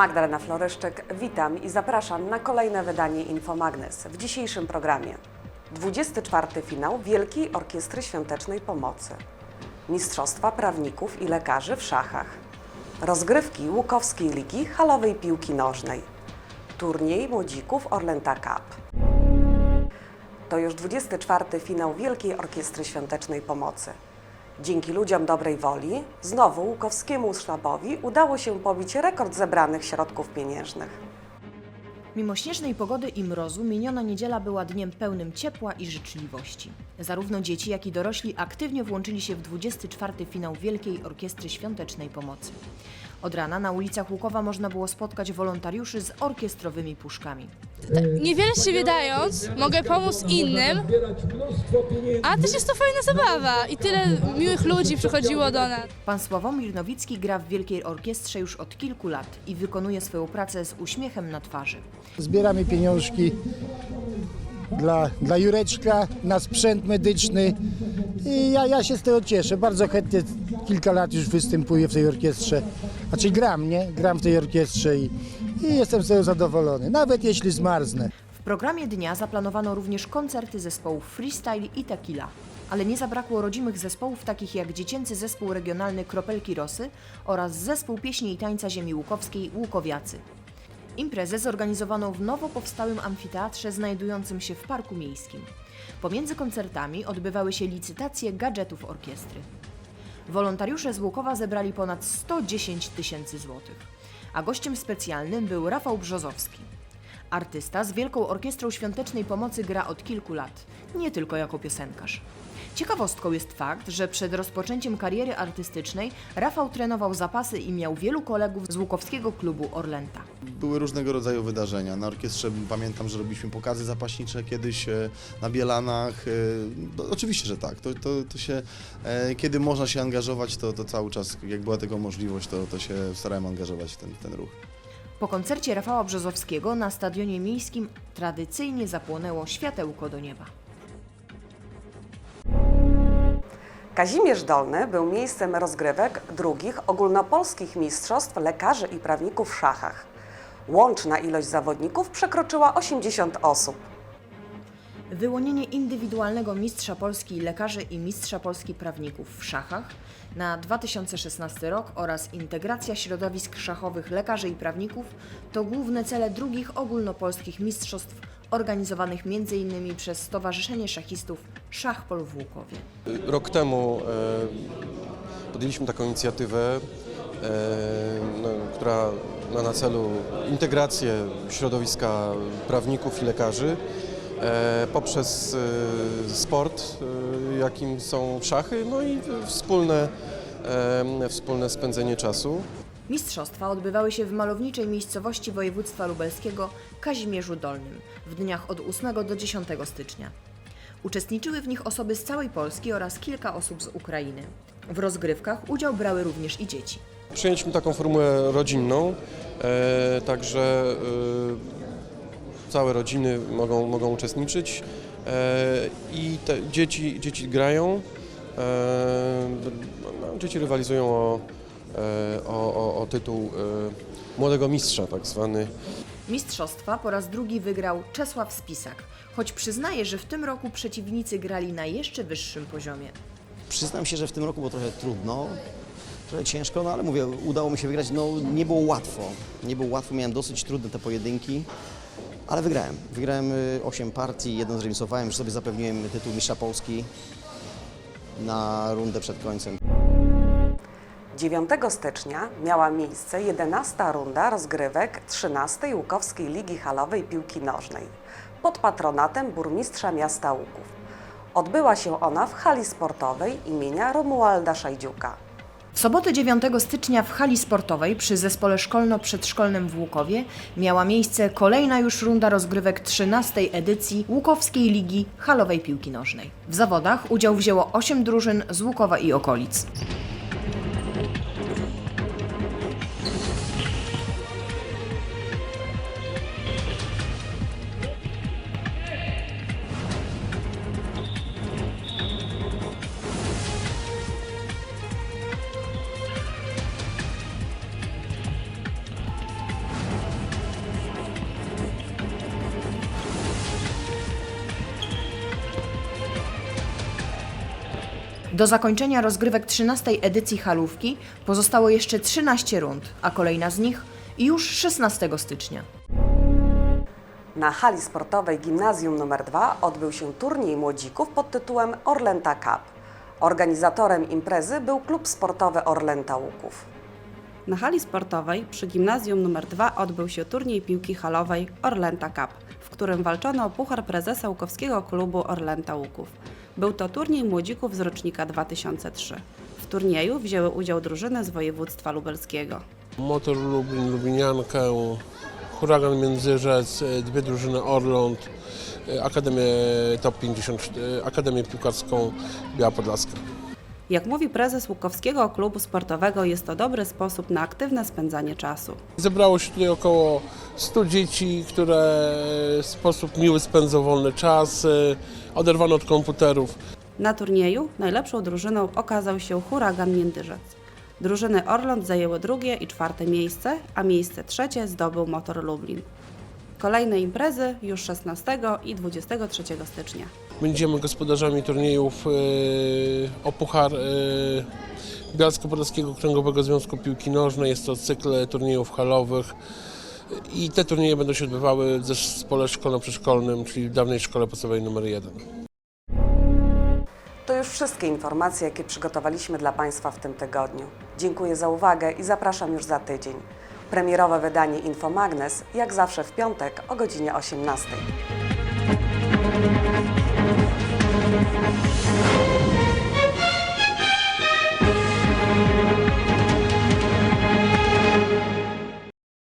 Magdalena Floryszczyk, witam i zapraszam na kolejne wydanie Infomagnes w dzisiejszym programie. 24. finał Wielkiej Orkiestry Świątecznej Pomocy. Mistrzostwa prawników i lekarzy w szachach. Rozgrywki Łukowskiej Ligi Halowej Piłki Nożnej. Turniej Młodzików Orlęta Cup. To już 24. finał Wielkiej Orkiestry Świątecznej Pomocy. Dzięki ludziom dobrej woli, znowu Łukowskiemu sztabowi udało się pobić rekord zebranych środków pieniężnych. Mimo śnieżnej pogody i mrozu, miniona niedziela była dniem pełnym ciepła i życzliwości. Zarówno dzieci, jak i dorośli aktywnie włączyli się w 24. finał Wielkiej Orkiestry Świątecznej Pomocy. Od rana na ulicach Łukowa można było spotkać wolontariuszy z orkiestrowymi puszkami. Niewiele z siebie dając, mogę pomóc innym, a też jest to fajna zabawa i tyle miłych ludzi przychodziło do nas. Pan Sławomir Nowicki gra w Wielkiej Orkiestrze już od kilku lat i wykonuje swoją pracę z uśmiechem na twarzy. Zbieramy pieniążki dla, dla Jureczka na sprzęt medyczny i ja, ja się z tego cieszę. Bardzo chętnie kilka lat już występuję w tej orkiestrze. Znaczy gram, nie? Gram w tej orkiestrze i, i jestem z tego zadowolony. Nawet jeśli zmarznę. W programie dnia zaplanowano również koncerty zespołów Freestyle i Tequila. Ale nie zabrakło rodzimych zespołów takich jak dziecięcy zespół regionalny Kropelki Rosy oraz zespół pieśni i tańca ziemi łukowskiej Łukowiacy. Imprezę zorganizowano w nowo powstałym amfiteatrze znajdującym się w Parku Miejskim. Pomiędzy koncertami odbywały się licytacje gadżetów orkiestry. Wolontariusze z Łukowa zebrali ponad 110 tysięcy złotych, a gościem specjalnym był Rafał Brzozowski. Artysta z Wielką Orkiestrą Świątecznej Pomocy gra od kilku lat, nie tylko jako piosenkarz. Ciekawostką jest fakt, że przed rozpoczęciem kariery artystycznej Rafał trenował zapasy i miał wielu kolegów z łukowskiego klubu Orlęta. Były różnego rodzaju wydarzenia. Na orkiestrze pamiętam, że robiliśmy pokazy zapaśnicze kiedyś e, na Bielanach. e, No, oczywiście, że tak. To, to, to się, e, kiedy można się angażować, to, to cały czas, jak była tego możliwość, to, to się starałem angażować w ten, w ten ruch. Po koncercie Rafała Brzozowskiego na stadionie miejskim tradycyjnie zapłonęło światełko do nieba. Kazimierz Dolny był miejscem rozgrywek drugich ogólnopolskich mistrzostw lekarzy i prawników w szachach. Łączna ilość zawodników przekroczyła 80 osób. Wyłonienie indywidualnego mistrza Polski lekarzy i mistrza Polski prawników w szachach na 2016 rok oraz integracja środowisk szachowych lekarzy i prawników to główne cele drugich ogólnopolskich mistrzostw organizowanych m.in. przez Stowarzyszenie Szachistów Szachpol w Łukowie. Rok temu e, podjęliśmy taką inicjatywę, e, no, która ma na celu integrację środowiska prawników i lekarzy e, poprzez e, sport, e, jakim są szachy, no i wspólne, wspólne spędzenie czasu. Mistrzostwa odbywały się w malowniczej miejscowości województwa lubelskiego Kazimierzu Dolnym w dniach od 8 do 10 stycznia. Uczestniczyły w nich osoby z całej Polski oraz kilka osób z Ukrainy. W rozgrywkach udział brały również i dzieci. Przyjęliśmy taką formułę rodzinną, e, także e, całe rodziny mogą, mogą uczestniczyć e, i te dzieci, dzieci grają, e, no, dzieci rywalizują o, o, o, o tytuł e, młodego mistrza tak zwany. Mistrzostwa po raz drugi wygrał Czesław Spisak, choć przyznaje, że w tym roku przeciwnicy grali na jeszcze wyższym poziomie. Przyznam się, że w tym roku było trochę trudno, trochę ciężko, no ale mówię, udało mi się wygrać. No nie było łatwo, nie było łatwo, miałem dosyć trudne te pojedynki, ale wygrałem. Wygrałem 8 partii, jedną zremisowałem, już sobie zapewniłem tytuł mistrza Polski na rundę przed końcem. 9 stycznia miała miejsce 11. runda rozgrywek 13. Łukowskiej Ligi Halowej Piłki Nożnej pod patronatem burmistrza miasta Łuków. Odbyła się ona w hali sportowej imienia Romualda Szajdziuka. W sobotę 9 stycznia w hali sportowej przy zespole szkolno-przedszkolnym w Łukowie miała miejsce kolejna już runda rozgrywek 13 edycji Łukowskiej Ligi Halowej Piłki Nożnej. W zawodach udział wzięło 8 drużyn z Łukowa i okolic. Do zakończenia rozgrywek 13 edycji halówki pozostało jeszcze 13 rund, a kolejna z nich już 16 stycznia. Na hali sportowej Gimnazjum nr 2 odbył się turniej młodzików pod tytułem Orlęta Cup. Organizatorem imprezy był klub sportowy Orlęta Łuków. Na hali sportowej przy gimnazjum nr 2 odbył się turniej piłki halowej Orlęta Cup, w którym walczono o puchar prezesa Łukowskiego klubu Orlęta Łuków. Był to turniej młodzików z rocznika 2003. W turnieju wzięły udział drużyny z województwa lubelskiego. Motor Lublin, Lubiniankę, Huragan Międzyrzec, dwie drużyny Orląt, Akademię Top 50, e, Akademię Piłkarską Biała Podlaska. Jak mówi prezes Łukowskiego klubu sportowego, jest to dobry sposób na aktywne spędzanie czasu. Zebrało się tutaj około 100 dzieci, które w sposób miły spędzą wolny czas, e, oderwano od komputerów. Na turnieju najlepszą drużyną okazał się Huragan Międzyrzec. Drużyny Orląt zajęły drugie i czwarte miejsce, a miejsce trzecie zdobył Motor Lublin. Kolejne imprezy już 16 i 23 stycznia. Będziemy gospodarzami turniejów e, o Puchar e, Bialsko-Podlaskiego Kręgowego Związku Piłki Nożnej. Jest to cykl turniejów halowych i te turnieje będą się odbywały w zespole szkolno-przedszkolnym, czyli w dawnej szkole podstawowej nr 1. To już wszystkie informacje, jakie przygotowaliśmy dla Państwa w tym tygodniu. Dziękuję za uwagę i zapraszam już za tydzień. Premierowe wydanie Infomagnes, jak zawsze w piątek o godzinie 18.